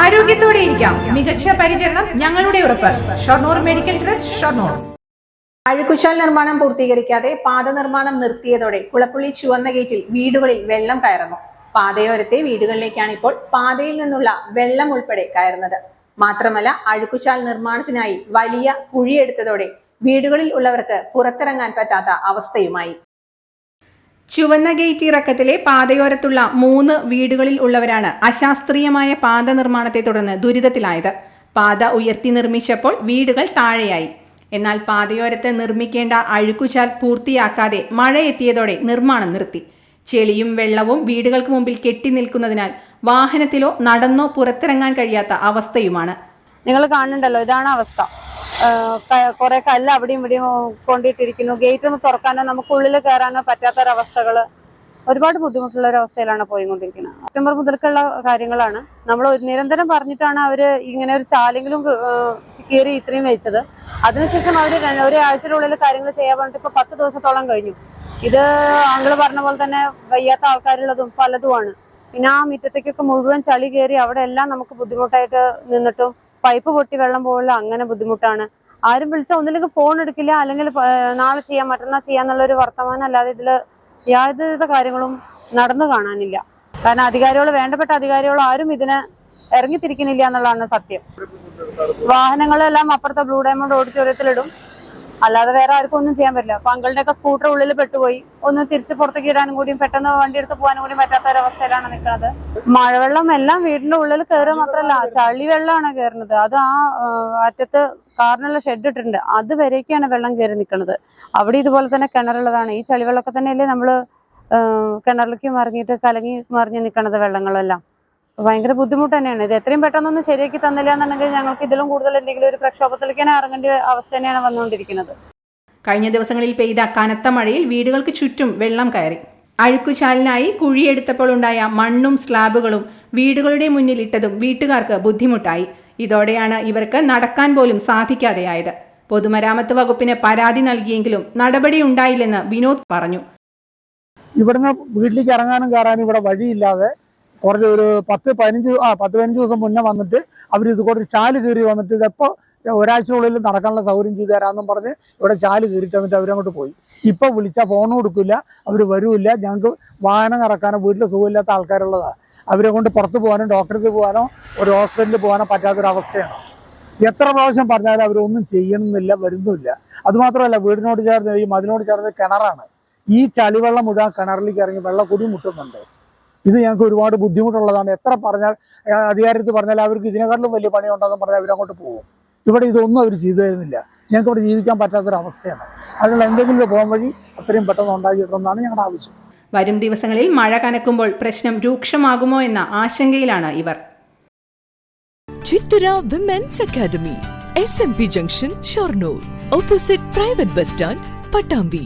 ആരോഗ്യത്തോടെ ഇരിക്കാം. മികച്ച പരിചരണം ഞങ്ങളുടെ ഉറപ്പ്. Shoranur medical trust Shoranur. അഴുക്കുശാൽ നിർമ്മാണം പൂർത്തീകരിക്കാതെ പാത നിർമ്മാണം നിർത്തിയതോടെ കുളപ്പുള്ളി ചുവന്ന ഗേറ്റിൽ വീടുകളിൽ വെള്ളം കയറുന്നു. പാതയോരത്തെ വീടുകളിലേക്കാണ് ഇപ്പോൾ പാതയിൽ നിന്നുള്ള വെള്ളം ഉൾപ്പെടെ കയറുന്നത്. മാത്രമല്ല അഴുക്കുശാൽ നിർമ്മാണത്തിനായി വലിയ കുഴിയെടുത്തതോടെ വീടുകളിൽ ഉള്ളവർക്ക് പുറത്തിറങ്ങാൻ പറ്റാത്ത അവസ്ഥയുമായി. ചുവന്ന ഗേറ്റ് ഇറക്കത്തിലെ പാതയോരത്തുള്ള മൂന്ന് വീടുകളിൽ ഉള്ളവരാണ് അശാസ്ത്രീയമായ പാത നിർമ്മാണത്തെ തുടർന്ന് ദുരിതത്തിലായത്. പാത ഉയർത്തി നിർമ്മിച്ചപ്പോൾ വീടുകൾ താഴെയായി. എന്നാൽ പാതയോരത്ത് നിർമ്മിക്കേണ്ട അഴുക്കുചാൽ പൂർത്തിയാക്കാതെ മഴ എത്തിയതോടെ നിർമ്മാണം നിർത്തി. ചെളിയും വെള്ളവും വീടുകൾക്ക് മുമ്പിൽ കെട്ടി നിൽക്കുന്നതിനാൽ വാഹനത്തിലോ നടന്നോ പുറത്തിറങ്ങാൻ കഴിയാത്ത അവസ്ഥയുമാണ്. നിങ്ങൾ കാണുന്നുണ്ടല്ലോ ഇതാണ് അവസ്ഥ. കുറെ കല്ല് അവിടെയും ഇവിടെയും കൊണ്ടിട്ടിരിക്കുന്നു. ഗേറ്റ് ഒന്ന് തുറക്കാനോ നമുക്ക് ഉള്ളിൽ കയറാനോ പറ്റാത്തൊരവസ്ഥകൾ ഒരുപാട് ബുദ്ധിമുട്ടുള്ള ഒരു അവസ്ഥയിലാണ് പോയിക്കൊണ്ടിരിക്കുന്നത്. സെപ്റ്റംബർ മുതൽക്കുള്ള കാര്യങ്ങളാണ്. നമ്മൾ നിരന്തരം പറഞ്ഞിട്ടാണ് അവർ ഇങ്ങനെ ഒരു ചാലെങ്കിലും കീറി ഇത്രയും വെച്ചത്. അതിനുശേഷം അവർ ഒരാഴ്ചയുടെ കാര്യങ്ങൾ ചെയ്യാൻ പറഞ്ഞിട്ട് ഇപ്പൊ പത്ത് ദിവസത്തോളം കഴിഞ്ഞു. ഇത് ആങ്കിൾ പറഞ്ഞ പോലെ തന്നെ വയ്യാത്ത ആൾക്കാരുള്ളതും പലതുമാണ്. പിന്നെ ആ മുറ്റത്തേക്കൊക്കെ മുഴുവൻ ചളി കയറി അവിടെ എല്ലാം നമുക്ക് ബുദ്ധിമുട്ടായിട്ട് നിന്നിട്ടും പൈപ്പ് പൊട്ടി വെള്ളം പോകില്ല അങ്ങനെ ബുദ്ധിമുട്ടാണ്. ആരും വിളിച്ചാൽ ഒന്നില്ലെങ്കിൽ ഫോൺ എടുക്കില്ല. അല്ലെങ്കിൽ നാളെ ചെയ്യാം മറ്റന്നാൾ ചെയ്യാന്നുള്ള ഒരു വർത്തമാനം അല്ലാതെ ഇതിൽ യാതൊരുവിധ കാര്യങ്ങളും നടന്നു കാണാനില്ല. കാരണം അധികാരികൾ വേണ്ടപ്പെട്ട അധികാരികൾ ആരും ഇതിന് ഇറങ്ങിത്തിരിക്കുന്നില്ല എന്നുള്ളതാണ് സത്യം. വാഹനങ്ങളെല്ലാം അപ്പുറത്തെ ബ്ലൂ ഡയമണ്ട് ഓഡിറ്റോറിയത്തിലിടും അല്ലാതെ വേറെ ആർക്കും ഒന്നും ചെയ്യാൻ പറ്റില്ല. അപ്പൊ അങ്കളുടെ ഒക്കെ സ്കൂട്ടർ ഉള്ളിൽ പെട്ടുപോയി. ഒന്ന് തിരിച്ച് പുറത്തേക്ക് ഇടാനും കൂടിയും പെട്ടെന്ന് വണ്ടി എടുത്ത് പോകാനും കൂടി പറ്റാത്ത ഒരവസ്ഥയിലാണ് നിൽക്കുന്നത്. മഴവെള്ളം എല്ലാം വീടിന്റെ ഉള്ളിൽ കയറുക മാത്രമല്ല ചളി വെള്ളമാണ് കയറുന്നത് അത് ആ അറ്റത്ത് കാറിനുള്ള ഷെഡ് ഇട്ടിട്ടുണ്ട്. അത് വരേക്കാണ് വെള്ളം കയറി നിൽക്കുന്നത്. അവിടെ ഇതുപോലെ തന്നെ കിണറുള്ളതാണ്. ഈ ചളിവെള്ളമൊക്കെ തന്നെയല്ലേ നമ്മൾ കിണറിലേക്ക് മറിഞ്ഞിട്ട് കലങ്ങി മറിഞ്ഞ് നിൽക്കുന്നത് വെള്ളങ്ങളെല്ലാം. ഭയങ്കര ബുദ്ധിമുട്ട് തന്നെയാണ്. ഇത് എത്രയും പെട്ടെന്നൊന്ന് ശരിയാക്കി തന്നില്ല എന്നുണ്ടെങ്കിൽ ഞങ്ങൾക്ക് ഇതിലും കൂടുതൽ എന്തെങ്കിലും ഒരു പ്രക്ഷോഭത്തിലേക്ക് തന്നെ ഇറങ്ങേണ്ട അവസ്ഥ തന്നെയാണ് വന്നുകൊണ്ടിരിക്കുന്നത്. കഴിഞ്ഞ ദിവസങ്ങളിൽ പെയ്ത കനത്ത മഴയിൽ വീടുകൾക്ക് ചുറ്റും വെള്ളം കയറി. അഴുക്കുചാലിനായി കുഴിയെടുത്തപ്പോൾ ഉണ്ടായ മണ്ണും സ്ലാബുകളും വീടുകളുടെ മുന്നിൽ ഇട്ടതും വീട്ടുകാർക്ക് ബുദ്ധിമുട്ടായി. ഇതോടെയാണ് ഇവർക്ക് നടക്കാൻ പോലും സാധിക്കാതെയായത്. പൊതുമരാമത്ത് വകുപ്പിന് പരാതി നൽകിയെങ്കിലും നടപടി ഉണ്ടായില്ലെന്ന് വിനോദ് പറഞ്ഞു. ഇവിടുന്ന് വീട്ടിലേക്ക് ഇറങ്ങാനും കയറാനും ഇവിടെ വഴിയില്ലാതെ കുറച്ച് ഒരു പത്ത് പതിനഞ്ച് ആ പത്ത് പതിനഞ്ച് ദിവസം മുന്നേ വന്നിട്ട് അവർ ഇത് ഒരു ചാൽ കയറി വന്നിട്ട് ഇതെപ്പോൾ ഒരാഴ്ചക്കുള്ളിൽ നടക്കാനുള്ള സൗകര്യം ചെയ്തു തരാമെന്നും പറഞ്ഞ് ഇവിടെ ചാൽ കയറിയിട്ട് വന്നിട്ട് അവരങ്ങോട്ട് പോയി. ഇപ്പോൾ വിളിച്ചാൽ ഫോൺ കൊടുക്കില്ല അവർ വരുമില്ല ഞങ്ങൾക്ക് വാഹനം ഇറക്കാനോ വീട്ടിൽ സുഖമില്ലാത്ത ആൾക്കാരുള്ളതാണ് അവരെ കൊണ്ട് പുറത്ത് പോകാനോ ഡോക്ടർക്ക് പോകാനോ ഒരു ഹോസ്പിറ്റലിൽ പോകാനോ പറ്റാത്തൊരവസ്ഥയാണ്. എത്ര പ്രാവശ്യം പറഞ്ഞാലും അവരൊന്നും ചെയ്യണമെന്നില്ല വരുന്നുമില്ല. അതുമാത്രമല്ല വീടിനോട് ചേർന്ന് ഈ മതിനോട് ചേർന്ന് കിണറാണ്. ഈ ചളിവെള്ളം മുഴുവൻ കിണറിലേക്ക് ഇറങ്ങി വെള്ളം കുടി മുട്ടുന്നുണ്ട്. ഇത് ഞങ്ങൾക്ക് ഒരുപാട് ബുദ്ധിമുട്ടുള്ളതാണ്. എത്ര പറഞ്ഞാൽ അധികാരത്തിൽ പറഞ്ഞാൽ അവർക്ക് ഇതിനെക്കാട്ടിലും വലിയ പണിയുണ്ടെന്ന് പറഞ്ഞാൽ അവരങ്ങോട്ട് പോകും. ഇവിടെ ഇതൊന്നും അവർ ചെയ്തു തരുന്നില്ല. ഞങ്ങൾക്ക് ഇവിടെ ജീവിക്കാൻ പറ്റാത്തൊരവസ്ഥയാണ്. അതിനുള്ള എന്തെങ്കിലും പോകാൻ വഴി അത്രയും പെട്ടെന്ന് ഉണ്ടാക്കിയിട്ടുണ്ടെന്നാണ് ഞങ്ങളുടെ ആവശ്യം. വരും ദിവസങ്ങളിൽ മഴ കനക്കുമ്പോൾ പ്രശ്നം രൂക്ഷമാകുമോ എന്ന ആശങ്കയിലാണ് ഇവർ. Chithara women's academy S M P junction Shoranur opposite private bus stand Pattambi